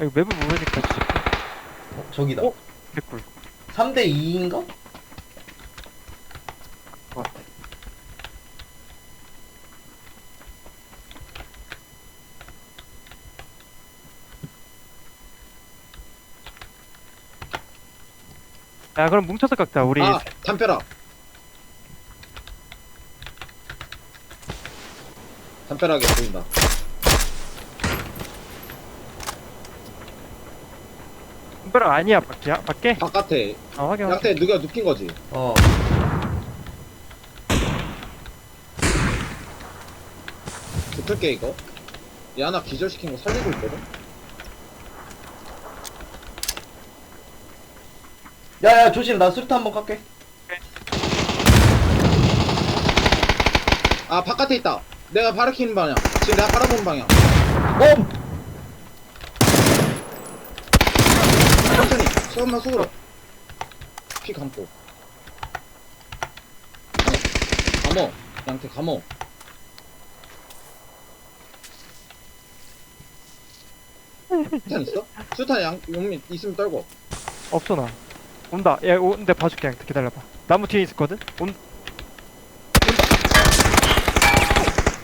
아 이거 맵을 모르니까 진짜 어, 저기다. 어? 개꿀 3대 2인가? 것 같아 야 그럼 뭉쳐서 깎자 우리 아 담벼락 담벼락에 보인다 벼락 아니야 밖이야? 밖에? 바깥에 아 확인 확인 양태 누가 눕힌 거지 어. 붙을게 이거 얘 하나 기절시킨 거 살리고 있거든 야야 조심 나 수류탄 한번 깎게. 아 바깥에 있다 내가 바라키는 방향 지금 내가 바라보는 방향 어! 수업만 수그러 피 감고. 감어. 양태 감어. 수탄 있어? 수탄 양, 용민 있으면 떨고 없어 나. 온다. 야 온데 봐줄게. 그냥 기다려봐. 나무 뒤에 있었거든? 온. 온다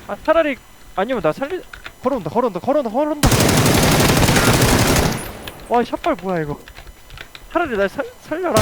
아 차라리 아니면 나 살리 걸어온다 걸어온다 걸어온다 걸어온다. 와 샷발 뭐야 이거 차라리 날 살, 살려라